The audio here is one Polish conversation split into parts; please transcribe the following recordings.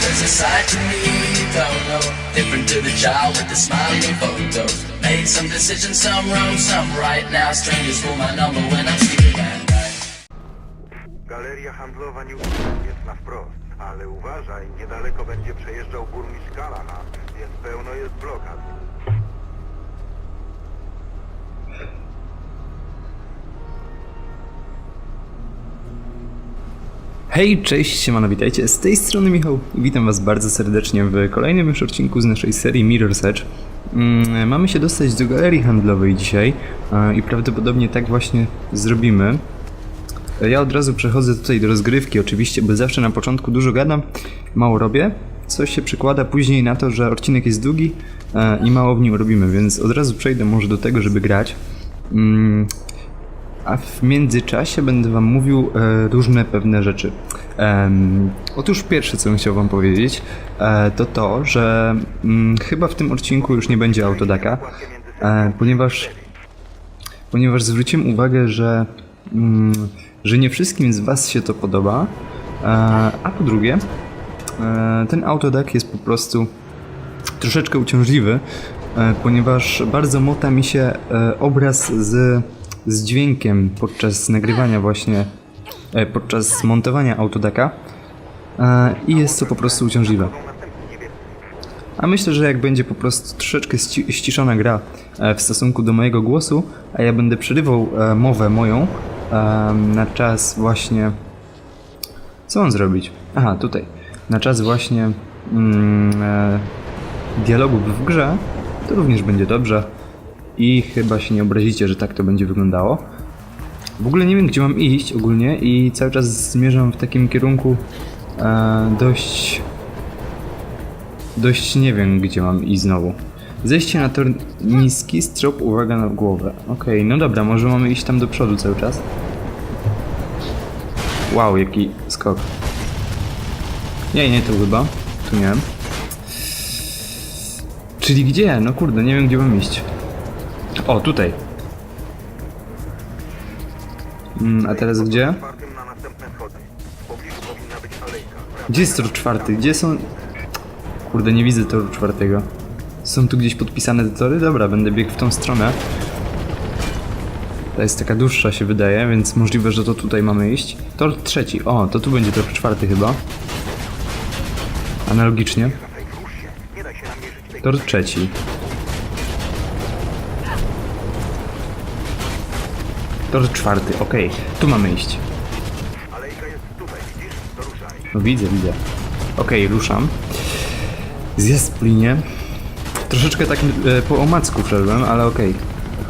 There's a side to me don't know. Different to the child with the smiling. Made some decisions, some wrong, some right. Now strangers my number when I'm sleeping at night. Galeria handlowa New jest na wprost, ale uważaj, niedaleko będzie przejeżdżał burmistrz Callahan, więc pełno jest blokad. Hej, cześć, siemano, witajcie, z tej strony Michał witam was bardzo serdecznie w kolejnym już odcinku z naszej serii Mirror's Edge. Mm, mamy się dostać do galerii handlowej dzisiaj i prawdopodobnie tak właśnie zrobimy. Ja od razu przechodzę tutaj do rozgrywki oczywiście, bo zawsze na początku dużo gadam, mało robię, co się przekłada później na to, że odcinek jest długi e, i mało w nim robimy, więc od razu przejdę może do tego, żeby grać. A w międzyczasie będę Wam mówił e, różne pewne rzeczy. Em, otóż pierwsze, co bym chciał Wam powiedzieć, e, to to, że mm, chyba w tym odcinku już nie będzie autodaka, e, ponieważ, ponieważ zwróciłem uwagę, że, mm, że nie wszystkim z Was się to podoba, e, a po drugie, e, ten autodak jest po prostu troszeczkę uciążliwy, e, ponieważ bardzo mota mi się e, obraz z, z dźwiękiem podczas nagrywania właśnie, e, podczas montowania autodaka e, i jest to po prostu uciążliwe. A myślę, że jak będzie po prostu troszeczkę ści- ściszona gra e, w stosunku do mojego głosu, a ja będę przerywał mowę moją na czas właśnie co mam zrobić? Aha, tutaj. Na czas właśnie mm, dialogów w grze, to również będzie dobrze. I chyba się nie obrazicie, że tak to będzie wyglądało. W ogóle nie wiem, gdzie mam iść ogólnie i cały czas zmierzam w takim kierunku e, dość... Dość nie wiem, gdzie mam iść znowu. Zejście na tor niski, strop, uwaga na głowę. Okej, no dobra, może mamy iść tam do przodu cały czas. Wow, jaki skok. Nie, nie tu chyba. Tu nie. Czyli gdzie? No kurde, nie wiem gdzie mam iść. O, tutaj. Mm, a teraz gdzie? Gdzie jest tor czwarty? Gdzie są... Kurde, nie widzę toru czwartego. Są tu gdzieś podpisane te tory? Dobra, będę biegł w tą stronę. Ta jest taka dłuższa się wydaje, więc możliwe, że to tutaj mamy iść. Tor trzeci. O, to tu będzie tor czwarty chyba. Analogicznie. Raczej wróż Tor czwarty, okej. Tu mamy iść. alejka jest tutaj, widzisz? No widzę, widzę. Okej, ruszam. Zjazd w linie. Troszeczkę tak e, po omacku wszedłem, ale okej.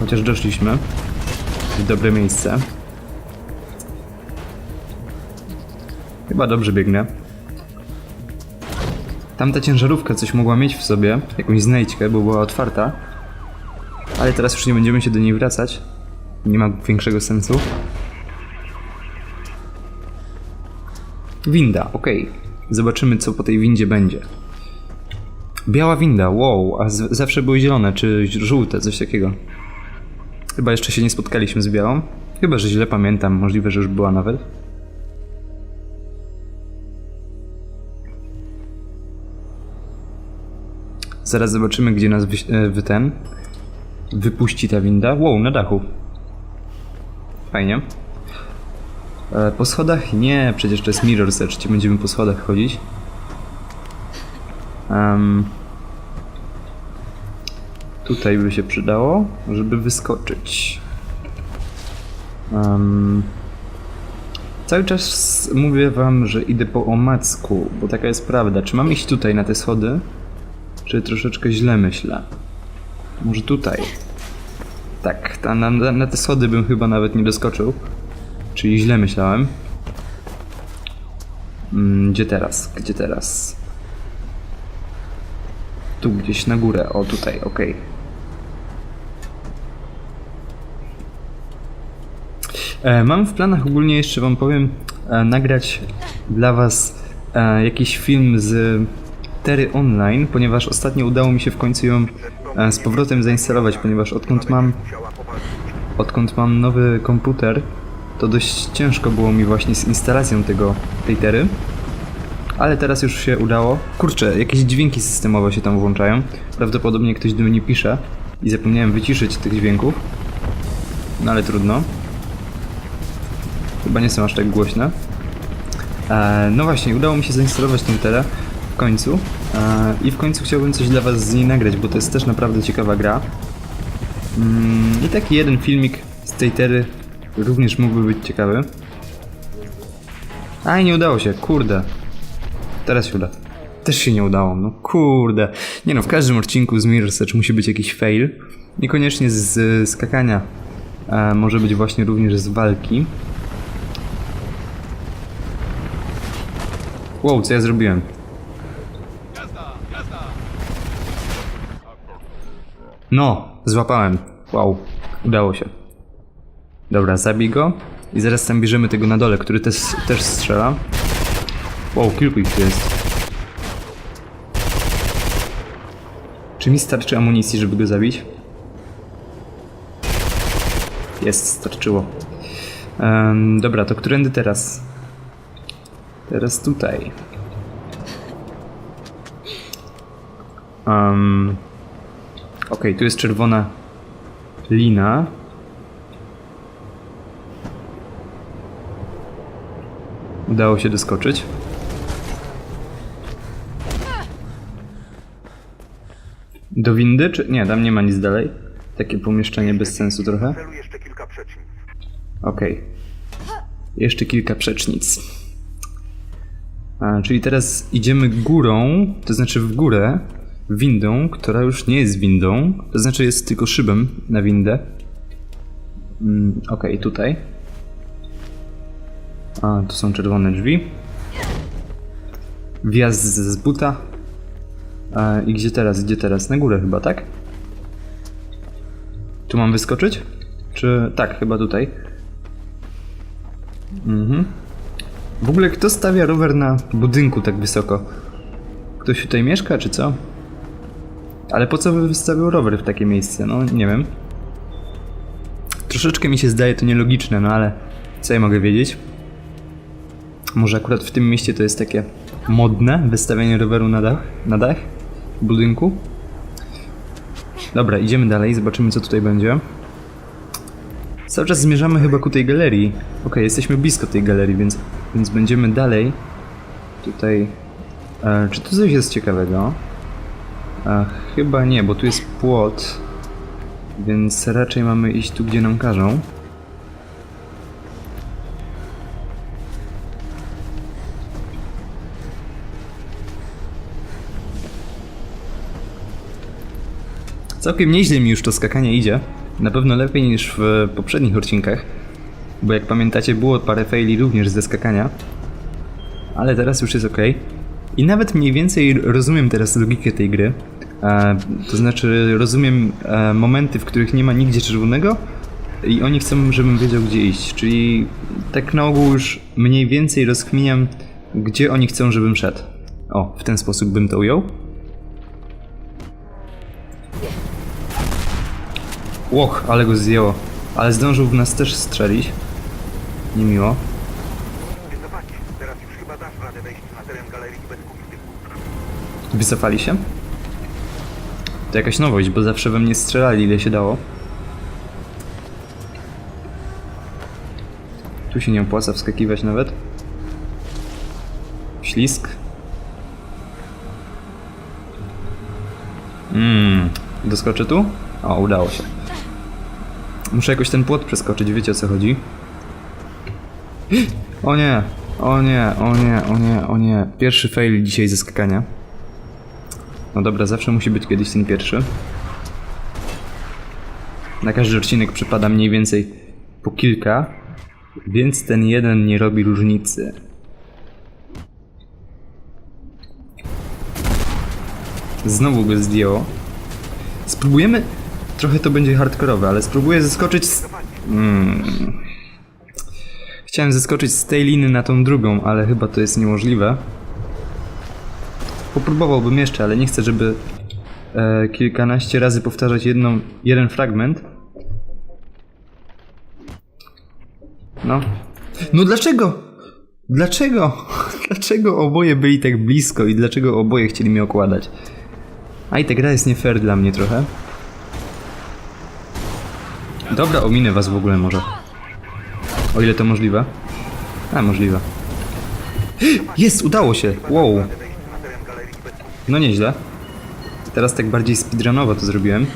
Chociaż doszliśmy w dobre miejsce. Chyba dobrze biegnę. Tamta ciężarówka coś mogła mieć w sobie, jakąś znajdźkę, bo była otwarta. Ale teraz już nie będziemy się do niej wracać. Nie ma większego sensu. Winda, okej. Zobaczymy, co po tej windzie będzie. Biała winda, wow, a zawsze były zielone, czy żółte, coś takiego. Chyba jeszcze się nie spotkaliśmy z białą. Chyba, że źle pamiętam, możliwe, że już była nawet. Zaraz zobaczymy, gdzie nas wy, e, wy ten wypuści ta winda. Wow, na dachu. Fajnie. E, Po schodach? Nie, przecież to jest Mirror's Edge, gdzie będziemy po schodach chodzić. Em, tutaj by się przydało, żeby wyskoczyć. Em, cały czas mówię wam, że idę po omacku, bo taka jest prawda. Czy mam iść tutaj na te schody? Czy troszeczkę źle myślę? Może tutaj? Tak, ta, na, na te schody bym chyba nawet nie doskoczył. Czyli źle myślałem. Mm, gdzie teraz? Gdzie teraz? Tu gdzieś na górę. O, tutaj, okej. E, Mam w planach ogólnie jeszcze wam powiem e, nagrać dla was e, jakiś film z Tery Online, ponieważ ostatnio udało mi się w końcu ją z powrotem zainstalować, ponieważ odkąd mam odkąd mam nowy komputer, to dość ciężko było mi właśnie z instalacją tego, tej tery. Ale teraz już się udało. Kurczę, jakieś dźwięki systemowe się tam włączają. Prawdopodobnie ktoś do mnie pisze i zapomniałem wyciszyć tych dźwięków. No ale trudno. Chyba nie są aż tak głośne. E, no właśnie, udało mi się zainstalować tę telę w końcu. E, I w końcu chciałbym coś dla Was z niej nagrać, bo to jest też naprawdę ciekawa gra. Mm, I taki jeden filmik z tej tery również mógłby być ciekawy. A i nie udało się, kurde. Teraz się uda. Też się nie udało, no kurde. Nie no, w każdym odcinku z Mirror Search musi być jakiś fail. Niekoniecznie z skakania. E, może być właśnie również z walki. Wow, co ja zrobiłem? No, złapałem. Wow, udało się. Dobra, zabij go. I zaraz tam bierzemy tego na dole, który też, też strzela. Wow, kilku ich tu jest. Czy mi starczy amunicji, żeby go zabić? Jest, starczyło. Em, dobra, to którędy teraz? Teraz tutaj. Um, Okej, tu jest czerwona lina. Udało się doskoczyć. Do windy? Czy nie, tam nie ma nic dalej. Takie pomieszczenie bez sensu trochę. Celu jeszcze kilka przecznic. Okej. Jeszcze kilka przecznic. A, czyli teraz idziemy górą, to znaczy w górę, windą, która już nie jest windą, to znaczy jest tylko szybem na windę. Mm, Okej, tutaj. A, tu są czerwone drzwi. Wjazd z, buta. I gdzie teraz? Gdzie teraz? Na górę chyba, tak? Tu mam wyskoczyć? Czy... Tak, chyba tutaj. Mhm. W ogóle kto stawia rower na budynku tak wysoko? Ktoś tutaj mieszka, czy co? Ale po co by wystawił rower w takie miejsce? No, nie wiem. Troszeczkę mi się zdaje to nielogiczne, no ale co ja mogę wiedzieć? Może akurat w tym mieście to jest takie modne, wystawianie roweru na dach, na dach budynku? Dobra, idziemy dalej, zobaczymy co tutaj będzie. Cały czas zmierzamy chyba ku tej galerii. Okej, jesteśmy blisko tej galerii, więc, więc będziemy dalej. Tutaj. E, czy tu coś jest ciekawego? E, chyba nie, bo tu jest płot. Więc raczej mamy iść tu, gdzie nam każą. Całkiem nieźle mi już to skakanie idzie. Na pewno lepiej niż w poprzednich odcinkach. Bo jak pamiętacie, było parę faili również ze skakania. Ale teraz już jest ok. I nawet mniej więcej rozumiem teraz logikę tej gry. E, to znaczy, rozumiem e, momenty, w których nie ma nigdzie czerwonego i oni chcą, żebym wiedział, gdzie iść. Czyli tak na ogół już mniej więcej rozkminiam, gdzie oni chcą, żebym szedł. O, w ten sposób bym to ujął. Łoch, ale go zjęło. Ale zdążył w nas też strzelić. Niemiło. Wycofali się? To jakaś nowość, bo zawsze we mnie strzelali ile się dało. Tu się nie opłaca wskakiwać nawet. Ślisk. Mmm, doskoczę tu? O, udało się. Muszę jakoś ten płot przeskoczyć, wiecie o co chodzi? O nie, o nie, o nie, o nie, o nie. Pierwszy fail dzisiaj ze skakania. No dobra, zawsze musi być kiedyś ten pierwszy. Na każdy odcinek przypada mniej więcej po kilka, więc ten jeden nie robi różnicy. Znowu go zdjęło. Spróbujemy. Trochę to będzie hardkorowe, ale spróbuję zeskoczyć z. Mm. Chciałem zeskoczyć z tej liny na tą drugą, ale chyba to jest niemożliwe. Popróbowałbym jeszcze, ale nie chcę, żeby e, kilkanaście razy powtarzać jedną, jeden fragment. No. No dlaczego? Dlaczego? Dlaczego oboje byli tak blisko i dlaczego oboje chcieli mnie okładać? A i ta gra jest nie fair dla mnie trochę. Dobra, ominę was w ogóle może. O ile to możliwe. A, możliwe. Jest, udało się! Wow. Wejść na teren galerii bez No nieźle. Teraz tak bardziej speedrunowo to zrobiłem.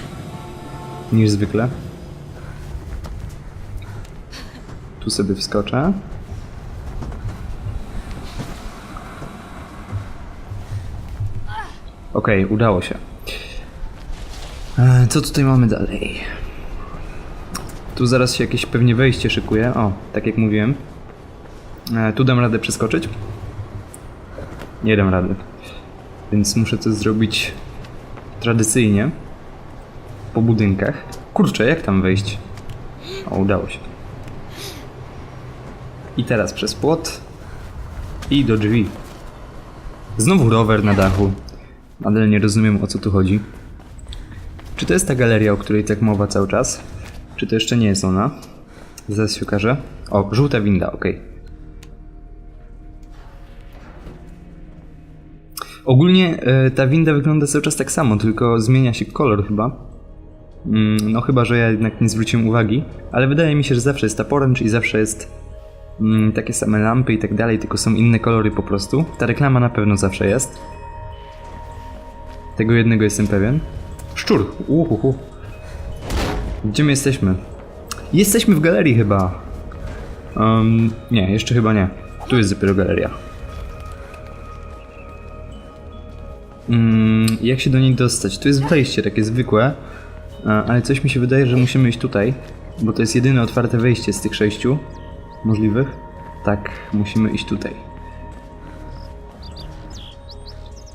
Niż zwykle. Tu sobie wskoczę. Okej, udało się. E, Co tutaj mamy dalej? Tu zaraz się jakieś pewnie wejście szykuje. O, tak jak mówiłem. E, Tu dam radę przeskoczyć? Nie dam rady. Więc muszę to zrobić tradycyjnie. Po budynkach. Kurczę, jak tam wejść? O, udało się. I teraz przez płot. I do drzwi. Znowu rower na dachu. Nadal nie rozumiem o co tu chodzi. Czy to jest ta galeria, o której tak mowa cały czas? Czy to jeszcze nie jest ona? Zaraz się okaże. O, żółta winda, okej. Ogólnie e, ta winda wygląda cały czas tak samo, tylko zmienia się kolor chyba. Mm, no chyba, że ja jednak nie zwróciłem uwagi, ale wydaje mi się, że zawsze jest ta poręcz i zawsze jest mm, takie same lampy i tak dalej, tylko są inne kolory po prostu. Ta reklama na pewno zawsze jest. Tego jednego jestem pewien. Szczur! Uhuhu. Gdzie my jesteśmy? Jesteśmy w galerii chyba. Um, nie, jeszcze chyba nie. Tu jest dopiero galeria. Mm, jak się do niej dostać? Tu jest wejście takie zwykłe, ale coś mi się wydaje, że musimy iść tutaj, bo to jest jedyne otwarte wejście z tych sześciu możliwych. Tak, musimy iść tutaj.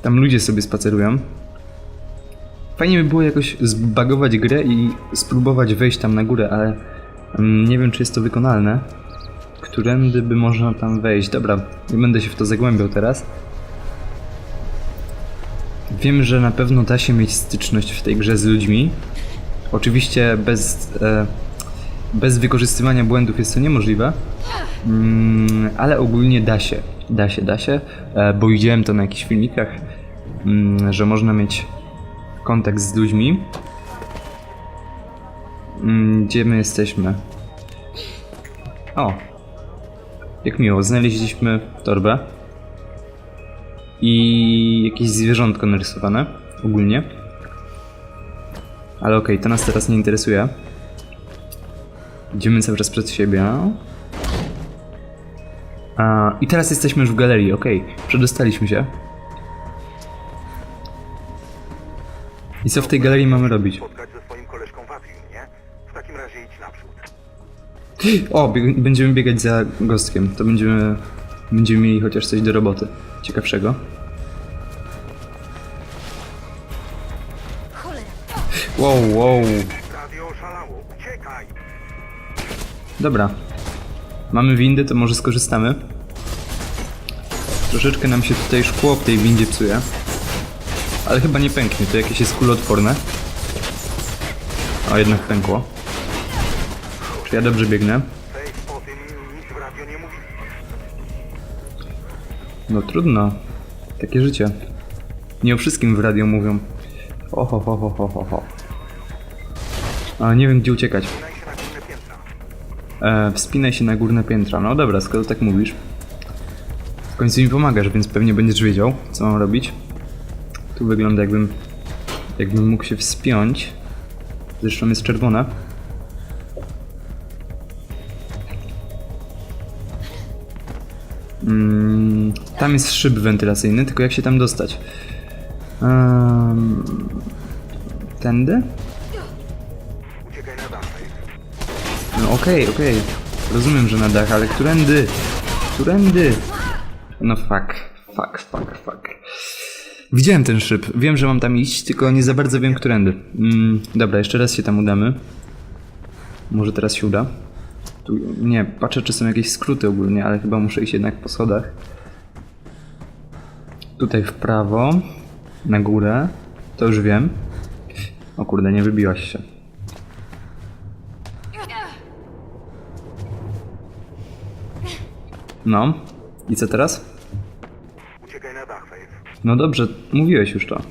Tam ludzie sobie spacerują. Fajnie by było jakoś zbagować grę i spróbować wejść tam na górę, ale mm, nie wiem, czy jest to wykonalne. Którędy by można tam wejść? Dobra, nie będę się w to zagłębiał teraz. Wiem, że na pewno da się mieć styczność w tej grze z ludźmi. Oczywiście bez, e, bez wykorzystywania błędów jest to niemożliwe, mm, ale ogólnie da się. Da się, da się, e, bo widziałem to na jakichś filmikach, mm, że można mieć kontakt z ludźmi. Mm, Gdzie my jesteśmy? O! Jak miło, znaleźliśmy torbę i jakieś zwierzątko narysowane ogólnie. Ale okej, to nas teraz nie interesuje. Idziemy cały czas przed siebie. A, I teraz jesteśmy już w galerii, okej. Przedostaliśmy się. I co w tej galerii mamy robić? O, bieg- będziemy biegać za gostkiem. To będziemy, będziemy mieli chociaż coś do roboty. Ciekawszego. Wow, wow. Dobra. Mamy windy, to może skorzystamy. Troszeczkę nam się tutaj szkło w tej windzie psuje. Ale chyba nie pęknie, to jakieś jest kuloodporne. O, jednak pękło. Czy ja dobrze biegnę? No trudno. Takie życie. Nie o wszystkim w radio mówią. Oho, ho, ho, ho, ho, ho. A nie wiem gdzie uciekać. E, wspinaj się na górne piętra. No dobra, skoro tak mówisz. W końcu mi pomagasz, więc pewnie będziesz wiedział, co mam robić. Tu wygląda jakbym... Jakbym mógł się wspiąć. Zresztą jest czerwone. Mm, tam jest szyb wentylacyjny, tylko jak się tam dostać? Um, tędy? No okej, okej. Rozumiem, że na dach, ale którędy? Którędy? No fuck, fuck, fuck, fuck. Widziałem ten szyb. Wiem, że mam tam iść, tylko nie za bardzo wiem, którędy. Mm, dobra, jeszcze raz się tam udamy. Może teraz się uda. Tu, nie, patrzę, czy są jakieś skróty ogólnie, ale chyba muszę iść jednak po schodach. Tutaj w prawo, na górę. To już wiem. O kurde, nie wybiłaś się. No. I co teraz? Faith. No dobrze, mówiłeś już to.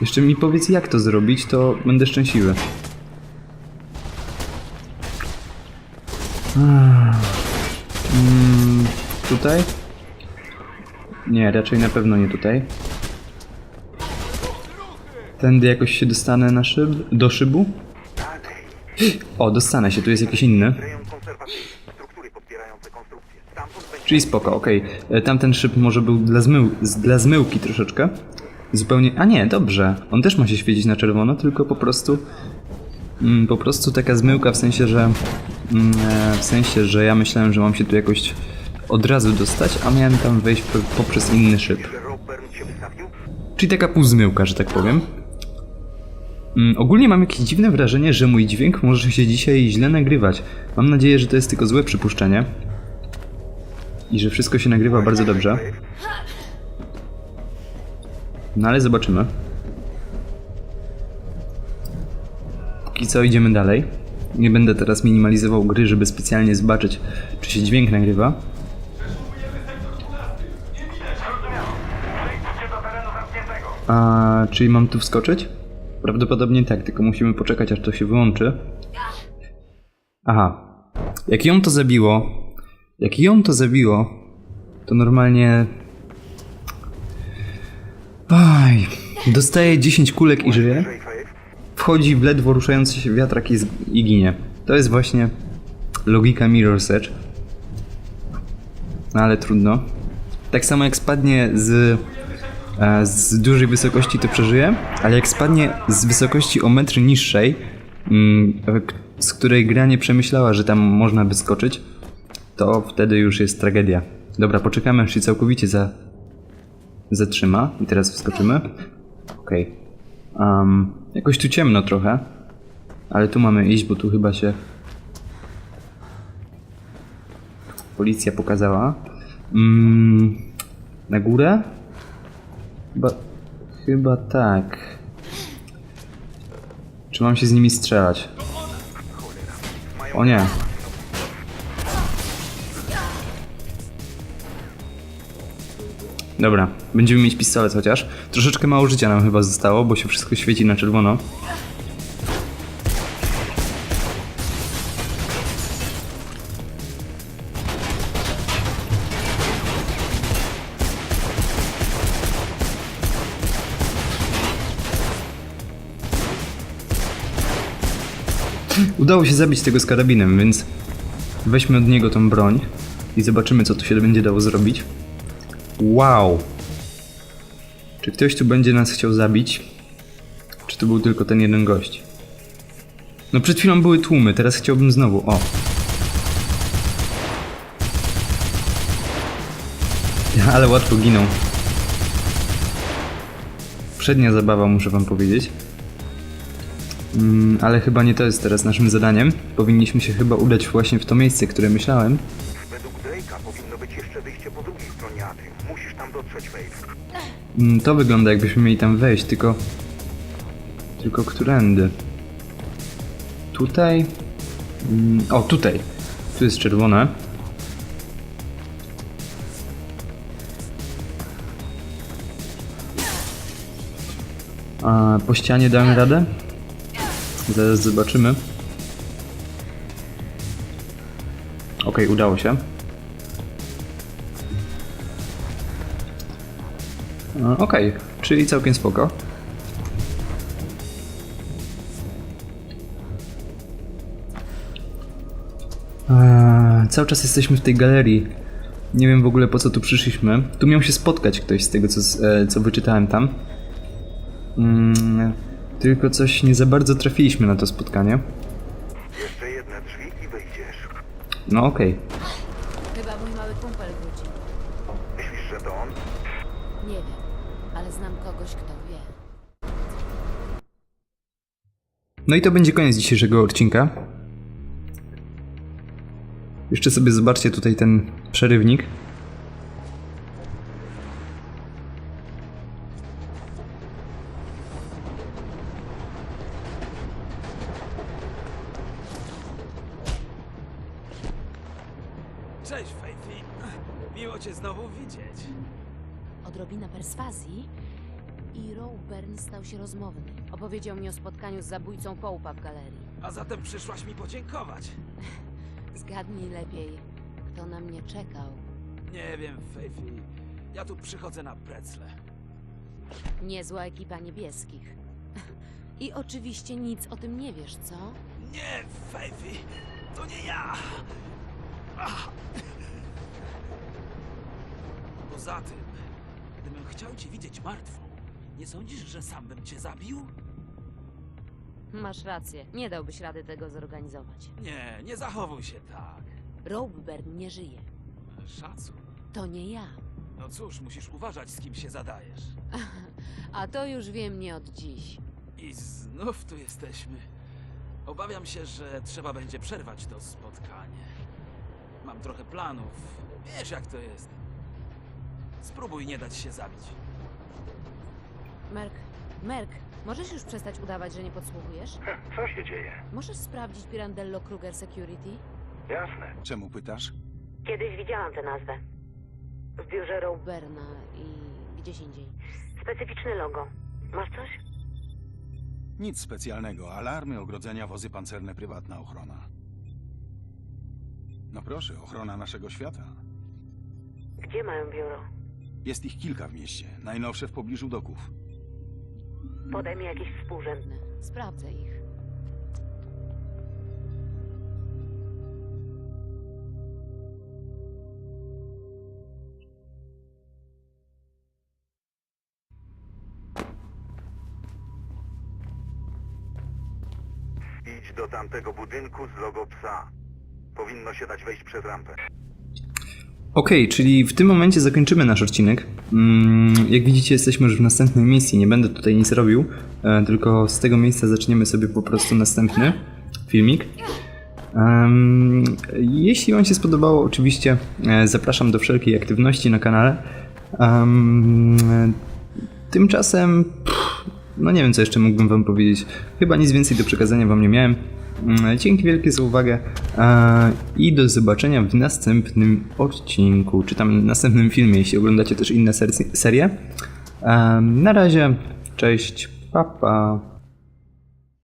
Jeszcze mi powiedz jak to zrobić, to będę szczęśliwy. Mm, tutaj? Nie, raczej na pewno nie tutaj. Tędy jakoś się dostanę na szyb, do szybu? O, dostanę się, tu jest jakiś inny. Czyli spoko, okej. E, Tamten szyb może był dla, zmył, dla zmyłki troszeczkę. Zupełnie. A nie, dobrze. On też ma się świecić na czerwono, tylko po prostu. Mm, po prostu taka zmyłka w sensie, że. Mm, e, w sensie, że ja myślałem, że mam się tu jakoś od razu dostać, a miałem tam wejść po, poprzez inny szyb. Czyli taka półzmyłka, że tak powiem. Mm, ogólnie mam jakieś dziwne wrażenie, że mój dźwięk może się dzisiaj źle nagrywać. Mam nadzieję, że to jest tylko złe przypuszczenie. I że wszystko się nagrywa bardzo dobrze. No ale zobaczymy. Póki co idziemy dalej. Nie będę teraz minimalizował gry, żeby specjalnie zobaczyć, czy się dźwięk nagrywa. A, czyli mam tu wskoczyć? Prawdopodobnie tak, tylko musimy poczekać, aż to się wyłączy. Aha. Jak ją to zabiło, jak ją to zabiło, to normalnie Aj, dostaje 10 kulek i żyje. Wchodzi w ledwo ruszający się wiatrak i, i ginie. To jest właśnie logika Mirror's Edge. No ale trudno. Tak samo jak spadnie z, z dużej wysokości, to przeżyje, ale jak spadnie z wysokości o metr niższej, mm, e, z której gra nie przemyślała, że tam można by skoczyć, to wtedy już jest tragedia. Dobra, poczekamy aż się całkowicie za, zatrzyma i teraz wskoczymy. Okej. Um, jakoś tu ciemno trochę, ale tu mamy iść, bo tu chyba się policja pokazała. Mm, na górę? Chyba, chyba tak. Czy mam się z nimi strzelać? O nie. Dobra, będziemy mieć pistolet chociaż. Troszeczkę mało życia nam chyba zostało, bo się wszystko świeci na czerwono. Udało się zabić tego z karabinem, więc weźmy od niego tą broń i zobaczymy, co tu się będzie dało zrobić. Wow! Czy ktoś tu będzie nas chciał zabić? Czy to był tylko ten jeden gość? No przed chwilą były tłumy, teraz chciałbym znowu. O! Ale łatwo giną. Przednia zabawa, muszę wam powiedzieć. Mm, ale chyba nie to jest teraz naszym zadaniem. Powinniśmy się chyba udać właśnie w to miejsce, które myślałem. Według Drake'a powinno być jeszcze wyjście po drugiej stronie. Musisz tam dotrzeć. Mm, To wygląda jakbyśmy mieli tam wejść, tylko... Tylko którędy? Tutaj? Mm, O, tutaj. Tu jest czerwone. A po ścianie dałem radę? Zaraz zobaczymy. Okej, udało się. A, Okej, czyli całkiem spoko. Eee, cały czas jesteśmy w tej galerii. Nie wiem w ogóle po co tu przyszliśmy. Tu miał się spotkać ktoś z tego, co, e, co wyczytałem tam. Mm, tylko coś nie za bardzo trafiliśmy na to spotkanie. Jeszcze jedne drzwi i wyjdziesz. No okej. Chyba mój mały kumpel wróci. Myślisz, że to on? Nie wiem, ale znam kogoś, kto wie. No i to będzie koniec dzisiejszego odcinka. Jeszcze sobie zobaczcie tutaj ten przerywnik. Cześć, Faithy. Miło cię znowu widzieć. Od odrobinę perswazji i Rowburn stał się rozmowny. Opowiedział mi o spotkaniu z zabójcą Połpa w galerii. A zatem przyszłaś mi podziękować. Zgadnij lepiej, kto na mnie czekał. Nie wiem, Fejfi. Ja tu przychodzę na precle. Niezła ekipa niebieskich. I oczywiście nic o tym nie wiesz, co? Nie, Fejfi! To nie ja! Ach. Poza tym, gdybym chciał cię widzieć martwą, nie sądzisz, że sam bym cię zabił? Masz rację, nie dałbyś rady tego zorganizować. Nie, nie zachowuj się tak. Rowburn nie żyje. Szacun. To nie ja. No cóż, musisz uważać, z kim się zadajesz. A to już wiem nie od dziś. I znów tu jesteśmy. Obawiam się, że trzeba będzie przerwać to spotkanie. Mam trochę planów. Wiesz, jak to jest. Spróbuj nie dać się zabić. Merk, Merk, możesz już przestać udawać, że nie podsłuchujesz? Co się dzieje? Możesz sprawdzić Pirandello Kruger Security? Jasne. Czemu pytasz? Kiedyś widziałam tę nazwę. W biurze Rowberna i gdzieś indziej. Specyficzne logo. Masz coś? Nic specjalnego. Alarmy, ogrodzenia, wozy pancerne, prywatna ochrona. No proszę, ochrona naszego świata. Gdzie mają biuro? Jest ich kilka w mieście. Najnowsze w pobliżu doków. Podaj mi jakiś współrzędny. Sprawdzę ich. Idź do tamtego budynku z logo psa. Powinno się dać wejść przez rampę. Okej, czyli w tym momencie zakończymy nasz odcinek. Mm, Jak widzicie, jesteśmy już w następnej misji. Nie będę tutaj nic robił, e, tylko z tego miejsca zaczniemy sobie po prostu następny filmik. Jeśli Wam się spodobało, oczywiście e, zapraszam do wszelkiej aktywności na kanale. Em, Tymczasem, no nie wiem co jeszcze mógłbym Wam powiedzieć. Chyba nic więcej do przekazania Wam nie miałem. Mm, Dzięki wielkie za uwagę e, i do zobaczenia w następnym odcinku, czy tam następnym filmie, jeśli oglądacie też inne ser- serie. E, Na razie, cześć, pa pa.